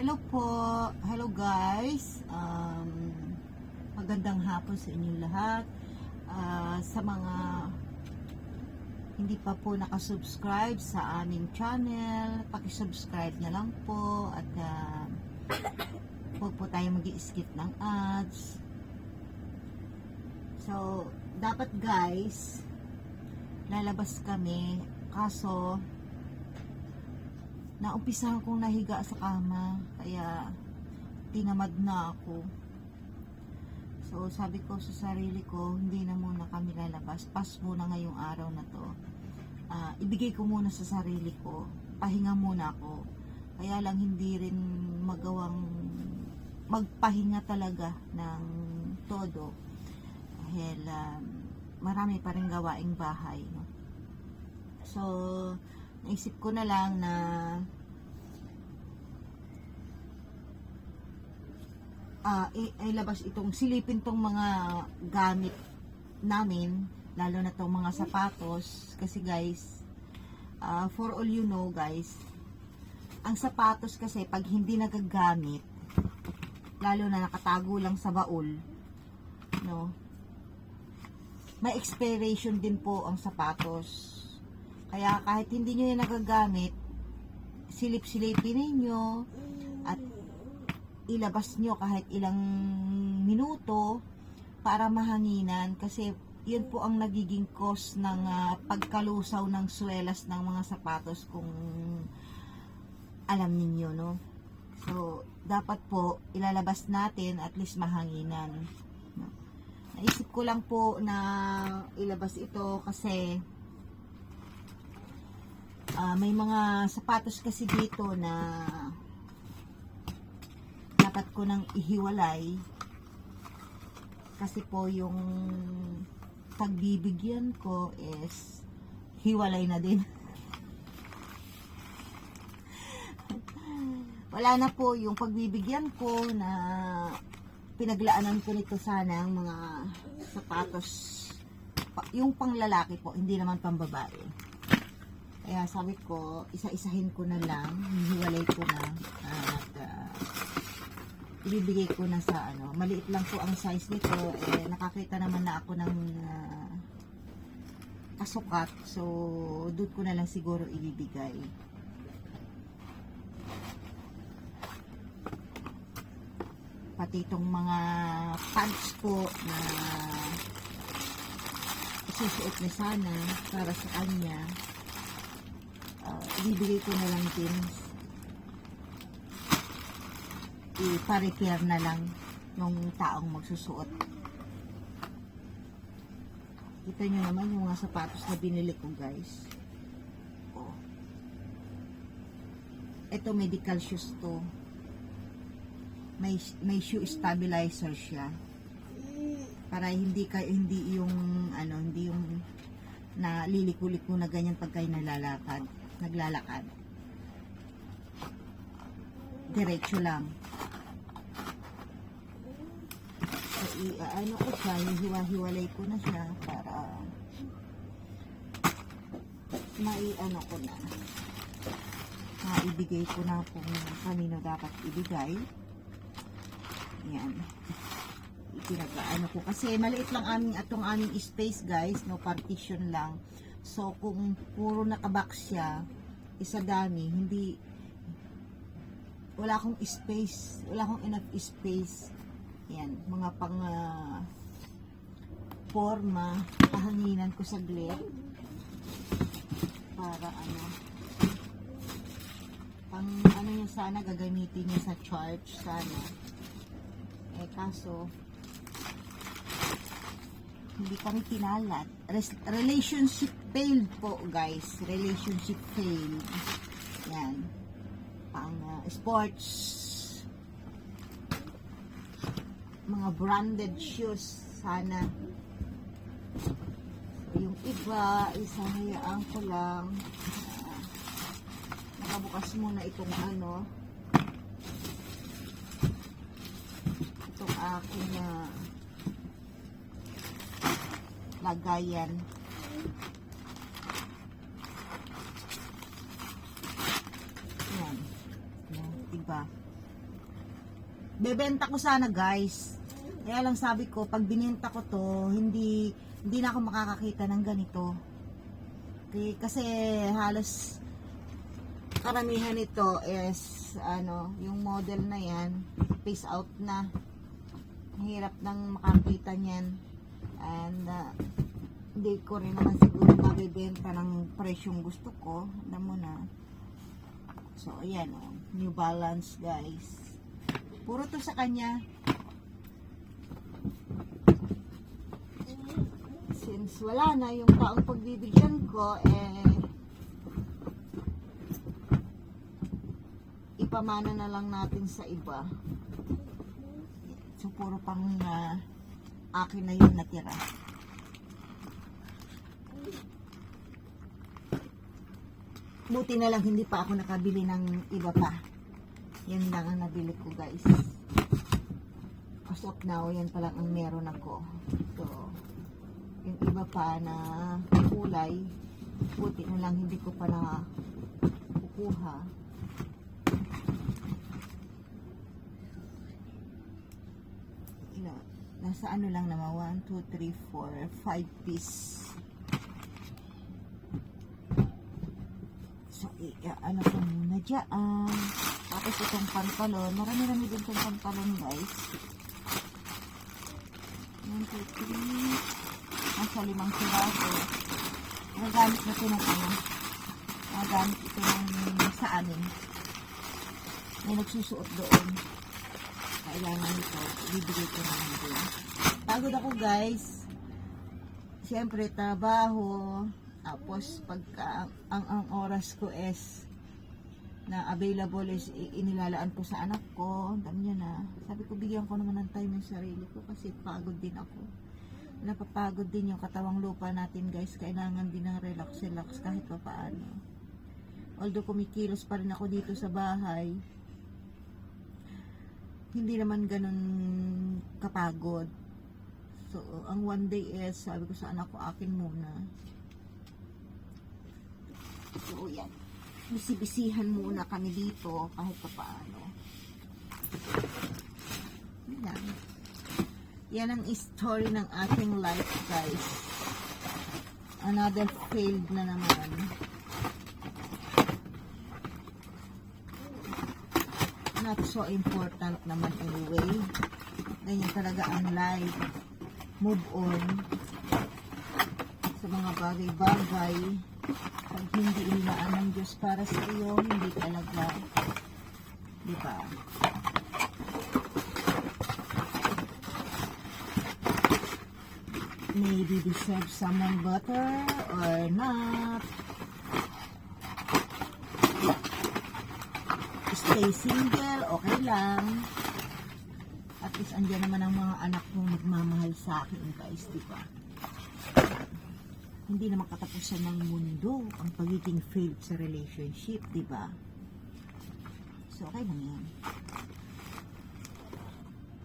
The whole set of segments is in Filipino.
Hello po. Hello guys. Um, magandang hapon sa inyong lahat. Ah, sa mga hindi pa po nakasubscribe sa aming channel, paki-subscribe na lang po at uh, huwag po tayo mag skip ng ads. So, dapat guys, lalabas kami kaso naumpisahan kong nahiga sa kama kaya tinamad na ako. So sabi ko sa sarili ko hindi na muna kami lalabas. Pas muna ngayong araw na to. Ah, ibigay ko muna sa sarili ko. Pahinga muna ako. Kaya lang hindi rin magawang magpahinga talaga ng todo. Dahil um, marami pa rin gawaing bahay no? so naisip ko na lang na i- ilabas itong silipin tong mga gamit namin lalo na tong mga sapatos. Kasi guys ah, for all you know guys ang sapatos kasi pag hindi nagagamit lalo na nakatago lang sa baul no? May expiration din po ang sapatos kaya kahit hindi nyo yan nagagamit, silip-silipin ninyo at ilabas nyo kahit ilang minuto para mahanginan. Kasi yun po ang nagiging cause ng ah, pagkalusaw ng swelas ng mga sapatos kung alam ninyo no? So dapat po ilalabas natin at least mahanginan. Naisip ko lang po na ilabas ito kasi Ah, may mga sapatos kasi dito na dapat ko nang ihiwalay kasi po yung pagbibigyan ko is hiwalay na din. Wala na po yung pagbibigyan ko na pinaglaanan ko nito sana ang mga sapatos pa- yung panglalaki po, hindi naman pambabae. Kaya sabi ko, isa-isahin ko na lang, hiwalay ko na at ah, ibibigay ko na sa ano, maliit lang po ang size nito, eh nakakita naman na ako ng ah, kasukat, so doon ko na lang siguro ibibigay. Pati itong mga pants po na isusuot niya sana para sa kanya ibibigay ko na lang din. Ipa-repair na lang ng taong magsusuot. Kita nyo naman yung mga sapatos na binili ko guys. Oh. ito medical shoes to. May, may shoe stabilizer siya. Para hindi ka hindi yung ano hindi yung na liliko-liko na ganyan pag kayo nalalakad naglalakad. Diretso lang. So, i, ano ko siya hiwa-hiwalay ko na siya para mai ano ko na. Maibigay ko na kung kanino dapat ibigay. Yan. Pinag-ano ko. Kasi maliit lang aming atong aming space guys no partition lang so kung puro nakabox siya isa dami hindi wala akong space wala akong enough space. Yan mga pang ah, forma kahanginan ko saglit. Para ano pang ano niya sana gagamitin niya sa church sana. Eh kaso hindi kami pinalad. Res- relationship failed po, guys. Relationship failed. Yan. Pang uh, sports. Mga branded shoes. Sana. Yung iba, isahayaan ko lang. Ah, nakabukas muna itong ano. Itong aking uh, lagayan. Yan. Yan, diba? bebenta ko sana guys. Kaya lang sabi ko, pag binenta ko to, hindi, hindi na ako makakakita ng ganito. Okay, kasi halos karamihan nito is ano, yung model na yan, face out na. Hirap nang makakita niyan. And uh, hindi ko rin naman siguro mabibenta ng presyong gusto ko. Alam mo na. So, ayan oh. New Balance, guys. Puro to sa kanya. Since wala na yung taong pagbibigyan ko, eh, ipamana na lang natin sa iba. So, puro pang ah, akin na yung natira. Buti na lang hindi pa ako nakabili ng iba pa. Yan lang ang nabili ko guys. As of now, yan pa lang ang meron ako. So, yung iba pa na kulay, buti na lang hindi ko pa na. Nasa ano lang naman, 1, 2, 3, 4, 5 piece. So, i- ano ko muna dyan. Tapos itong pantalon. Marami-rami din itong pantalon, guys. 1, 2, 3. Nasa limang sirago. Nagamit na ito ng ano. Nagamit ito ng sa amin. May nagsusuot doon. Kailangan ito. Bibigay ko naman din. Pagod ako, guys. Siyempre, trabaho. Tapos, pagka ang, ang, ang oras ko is na available is inilalaan ko sa anak ko. Dami na. Sabi ko, bigyan ko naman ng time yung sarili ko kasi pagod din ako. Napapagod din yung katawang lupa natin guys. Kailangan din ng relax-relax kahit pa paano. Although kumikilos pa rin ako dito sa bahay, hindi naman ganun kapagod. So, ang one day is, sabi ko sa anak ko, akin muna. So, yan. Bisibisihan muna kami dito kahit pa paano. Yan. Yan ang story ng ating life, guys. Another failed na naman. Not so important naman anyway. Ganyan talaga ang life. Move on sa mga bagay-bagay pag hindi inaan ng Diyos para sa iyo, hindi talaga. Di ba? Maybe deserve someone better or not. Stay single, okay lang. At least andyan naman ang mga anak kong nagmamahal sa akin, guys, di ba? hindi naman katapusan ng mundo ang pagiging failed sa relationship, di ba? So, okay lang yan.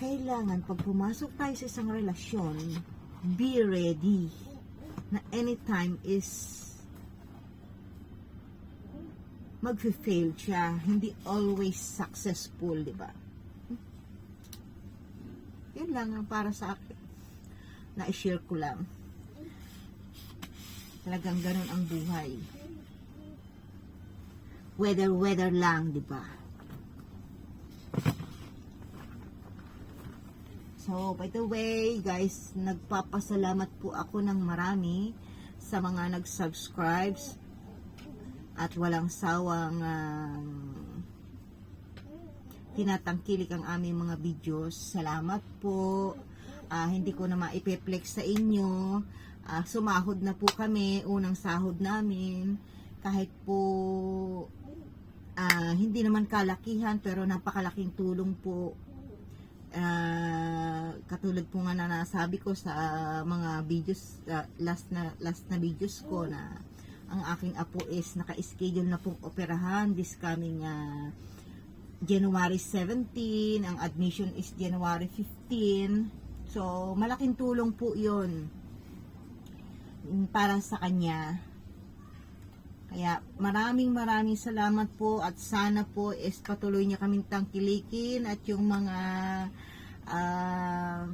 Kailangan, pag pumasok tayo sa isang relasyon, be ready na anytime is mag-fail siya. Hindi always successful, di ba? Yun lang ang para sa akin. Na-share ko lang. Talagang ganun ang buhay. Weather-weather lang, di ba? So, by the way, guys, nagpapasalamat po ako ng marami sa mga nag-subscribes at walang sawang um, tinatangkilik ang aming mga videos. Salamat po. Ah, hindi ko na maipeplex sa inyo. Ah, sumahod na po kami, unang sahod namin. Kahit po ah, hindi naman kalakihan pero napakalaking tulong po. Ah, katulad po nga na nasabi ko sa mga videos ah, last na last na videos ko na ang aking apo is naka-schedule na pong operahan this coming ah, January 17, ang admission is January 15. So, malaking tulong po 'yon para sa kanya. Kaya maraming maraming salamat po at sana po is patuloy niya kaming tangkilikin at yung mga um,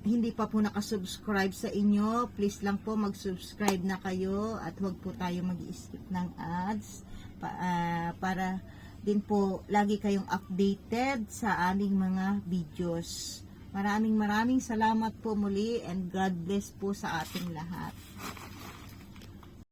hindi pa po nakasubscribe sa inyo, please lang po mag-subscribe na kayo at huwag po tayo mag-skip ng ads pa, ah, para din po lagi kayong updated sa aming mga videos. Maraming maraming salamat po muli and God bless po sa ating lahat.